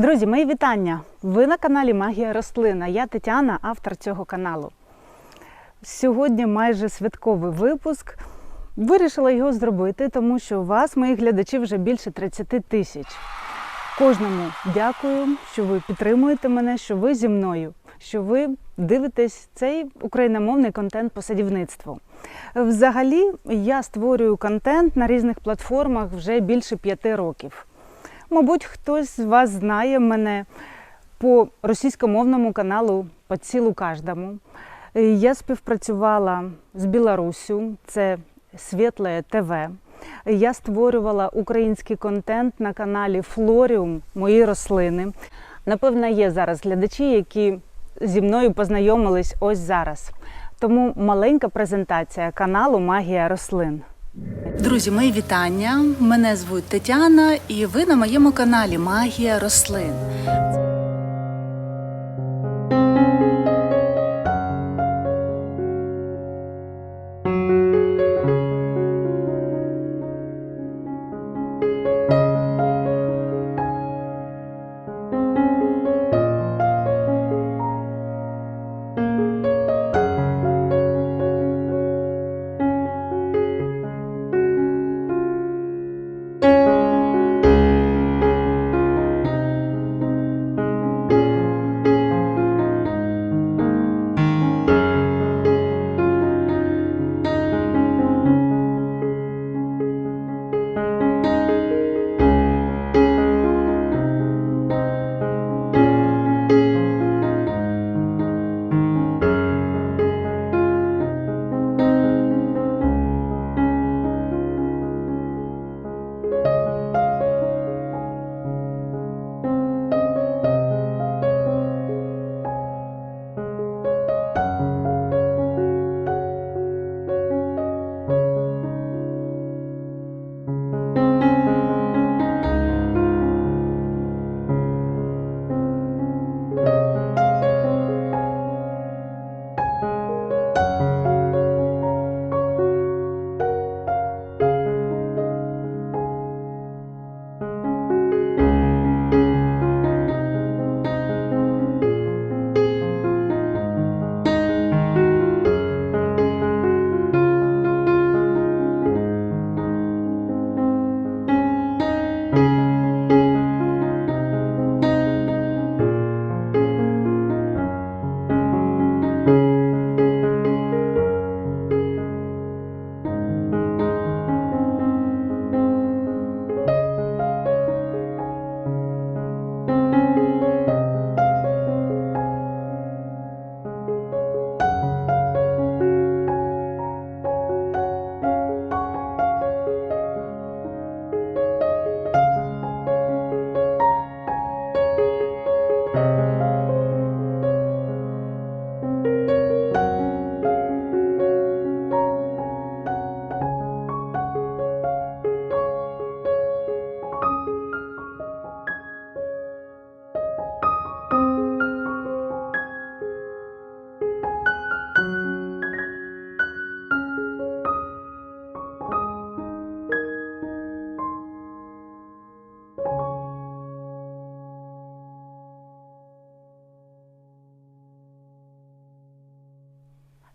Друзі, мої вітання! Ви на каналі Магія Рослина. Я Тетяна, автор цього каналу. Сьогодні майже святковий випуск. Вирішила його зробити, тому що у вас, моїх глядачів, вже більше 30 тисяч. Кожному дякую, що ви підтримуєте мене, що ви зі мною, що ви дивитесь цей україномовний контент по садівництву. Взагалі, я створюю контент на різних платформах вже більше п'яти років. Мабуть, хтось з вас знає мене по російськомовному каналу «По цілу кожному». Я співпрацювала з Білоруссю, це Світле ТВ. Я створювала український контент на каналі Флоріум Мої рослини. Напевно, є зараз глядачі, які зі мною познайомились ось зараз. Тому маленька презентація каналу Магія рослин. Друзі, мої вітання. Мене звуть Тетяна, і ви на моєму каналі Магія рослин.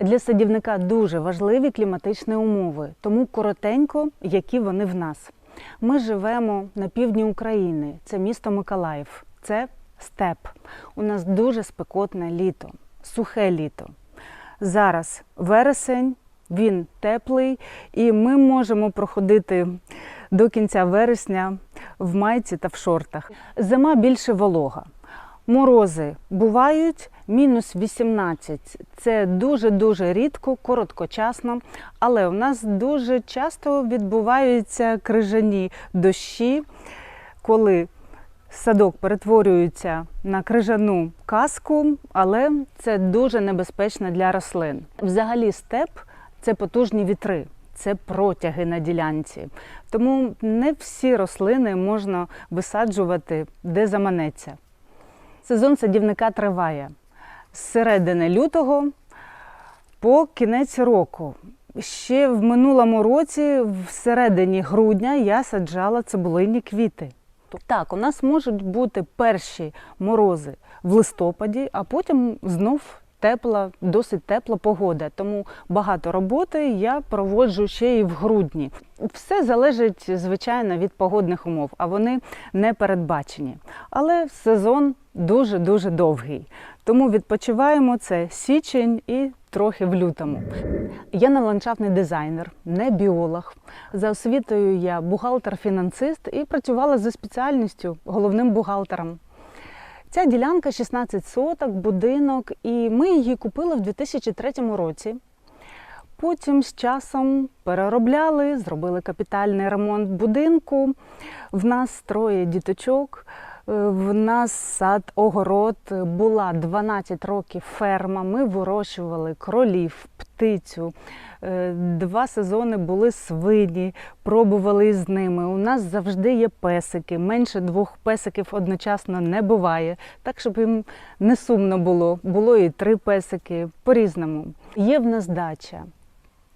Для садівника дуже важливі кліматичні умови, тому коротенько, які вони в нас. Ми живемо на півдні України, це місто Миколаїв, це степ. У нас дуже спекотне літо, сухе літо. Зараз вересень, він теплий, і ми можемо проходити до кінця вересня в майці та в шортах. Зима більше волога. Морози бувають мінус 18. Це дуже-дуже рідко, короткочасно, але у нас дуже часто відбуваються крижані дощі, коли садок перетворюється на крижану каску, але це дуже небезпечно для рослин. Взагалі, степ це потужні вітри. Це протяги на ділянці. Тому не всі рослини можна висаджувати де заманеться. Сезон садівника триває з середини лютого по кінець року. Ще в минулому році, в середині грудня, я саджала цибулині квіти. Так, у нас можуть бути перші морози в листопаді, а потім знов тепла, досить тепла погода. Тому багато роботи я проводжу ще і в грудні. Все залежить, звичайно, від погодних умов, а вони не передбачені. Але сезон дуже-дуже довгий. Тому відпочиваємо це січень і трохи в лютому. Я не ландшафтний дизайнер, не біолог. За освітою я бухгалтер-фінансист і працювала за спеціальністю головним бухгалтером. Ця ділянка 16 соток, будинок, і ми її купили в 2003 році. Потім з часом переробляли, зробили капітальний ремонт будинку. В нас троє діточок. Е, В нас сад, огород, була 12 років ферма. Ми вирощували кролів, птицю. Е, Два сезони були свині, пробували з ними. У нас завжди є песики. Менше двох песиків одночасно не буває. Так, щоб їм не сумно було. Було і три песики по-різному. Є в нас дача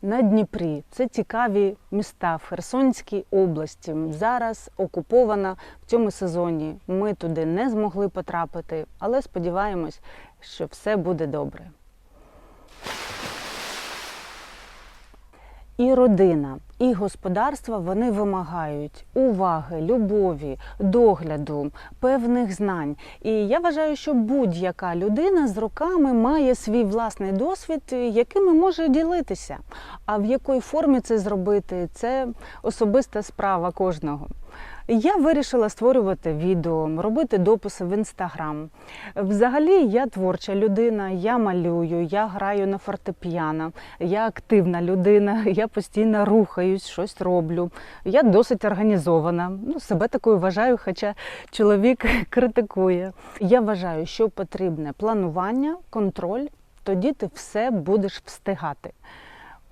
на Дніпрі. Це цікаві міста в Херсонській області. Зараз окупована в цьому сезоні. Ми туди не змогли потрапити, але сподіваємось, що все буде добре. І родина, і господарство вони вимагають уваги, любові, догляду, певних знань. І я вважаю, що будь-яка людина з роками має свій власний досвід, якими може ділитися. А в якій формі це зробити, це особиста справа кожного. Я вирішила створювати відео, робити дописи в інстаграм. Взагалі, я творча людина, я малюю, я граю на фортепіано, я активна людина, я постійно рухаюсь, щось роблю. Я досить організована. Ну, себе такою вважаю, хоча чоловік критикує. Я вважаю, що потрібне планування, контроль, тоді ти все будеш встигати.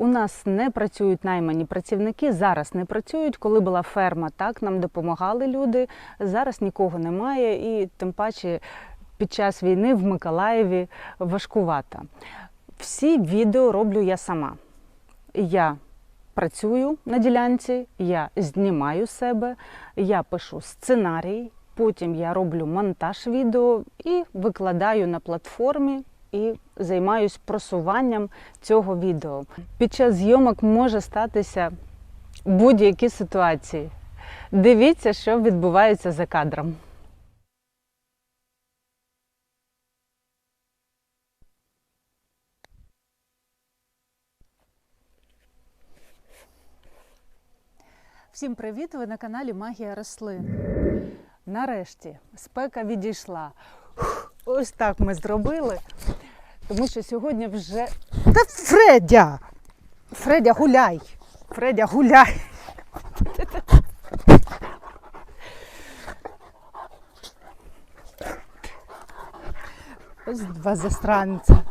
У нас не працюють наймані працівники, зараз не працюють. Коли була ферма, так нам допомагали люди. Зараз нікого немає, і тим паче під час війни в Миколаєві важкувато. Всі відео роблю я сама. Я працюю на ділянці, я знімаю себе, я пишу сценарій, потім я роблю монтаж відео і викладаю на платформі і займаюсь просуванням цього відео. Під час зйомок може статися будь-які ситуації. Дивіться, що відбувається за кадром. Всім привіт! Ви на каналі Магія рослин. Нарешті спека відійшла. Ось так ми зробили. Тому що сьогодні вже. Та Фредя! Фредя, гуляй! Фредя, гуляй! Ось два застранця.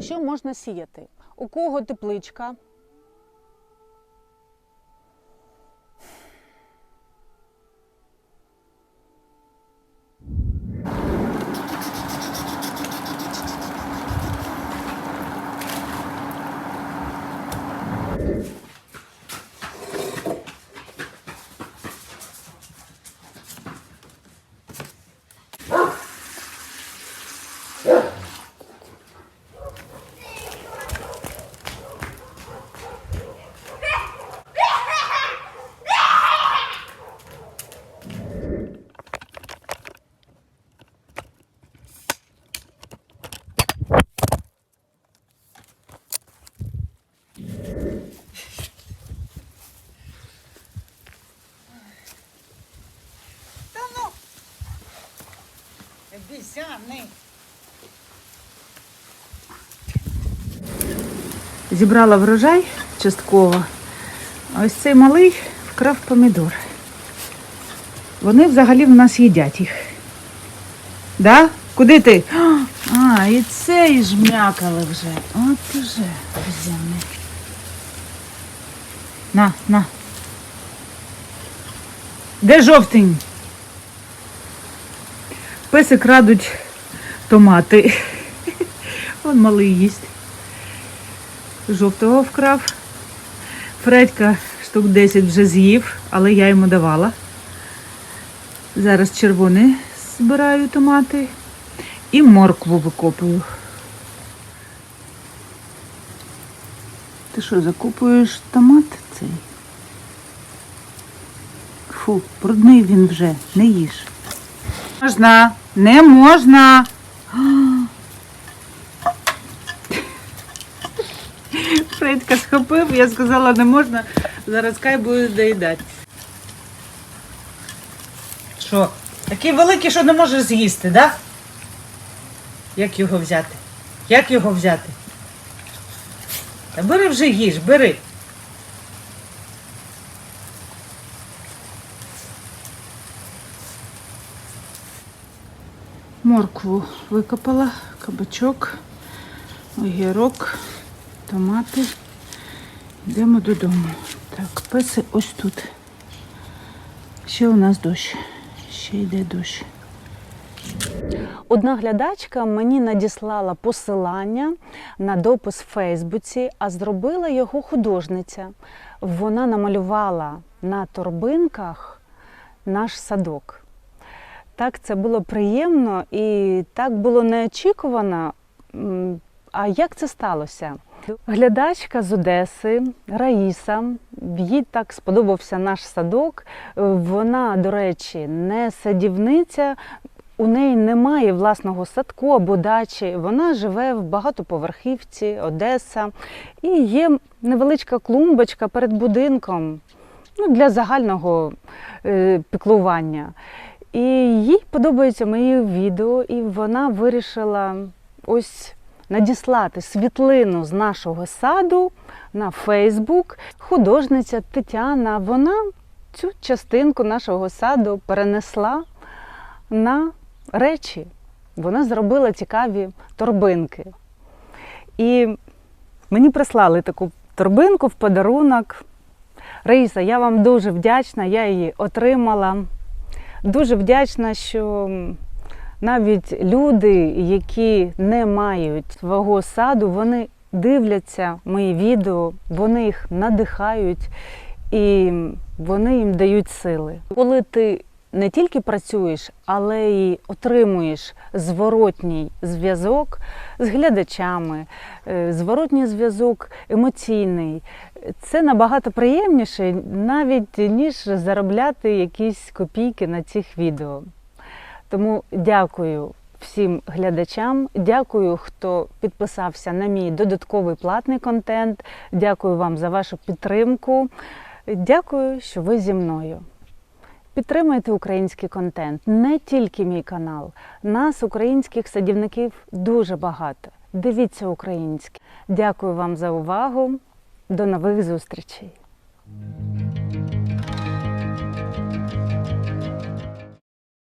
Що можна сіяти? У кого тепличка? Обіцяни. Зібрала врожай частково. Ось цей малий вкрав помідор. Вони взагалі в нас їдять їх. Да? Куди ти? А, і цей жмякали вже. От уже взяли. На, на. Де жовтень? Песик радуть томати. Вон малий їсть. жовтого вкрав. Фредька штук 10 вже з'їв, але я йому давала. Зараз червоний збираю томати і моркву викопую. Ти що, закопуєш томат цей? Фу, брудний він вже, не їж. Можна, не можна. Фредька схопив, я сказала, не можна, зараз хай буде доїдати. Що? Такий великий, що не можеш з'їсти, так? Да? Як його взяти? Як його взяти? Та бери вже їж, бери. Моркву викопала, кабачок, огірок, томати. Йдемо додому. Так, песи ось тут. Ще у нас дощ. Ще йде дощ. Одна глядачка мені надіслала посилання на допис в Фейсбуці, а зробила його художниця. Вона намалювала на торбинках наш садок. Так, це було приємно і так було неочікувано. А як це сталося? Глядачка з Одеси Раїса, їй так сподобався наш садок. Вона, до речі, не садівниця, у неї немає власного садку або дачі. Вона живе в багатоповерхівці, Одеса, і є невеличка клумбочка перед будинком ну, для загального е, піклування. І їй подобаються мої відео, і вона вирішила ось надіслати світлину з нашого саду на Фейсбук. Художниця Тетяна, вона цю частинку нашого саду перенесла на речі. Вона зробила цікаві торбинки. І мені прислали таку торбинку в подарунок. Раїса, я вам дуже вдячна, я її отримала. Дуже вдячна, що навіть люди, які не мають свого саду, вони дивляться мої відео, вони їх надихають і вони їм дають сили. Коли ти не тільки працюєш, але й отримуєш зворотній зв'язок з глядачами, е, зворотній зв'язок емоційний. Це набагато приємніше, навіть ніж заробляти якісь копійки на цих відео. Тому дякую всім глядачам, дякую, хто підписався на мій додатковий платний контент. Дякую вам за вашу підтримку. Дякую, що ви зі мною. Підтримуйте український контент, не тільки мій канал. Нас, українських садівників, дуже багато. Дивіться українське. Дякую вам за увагу. До нових зустрічей.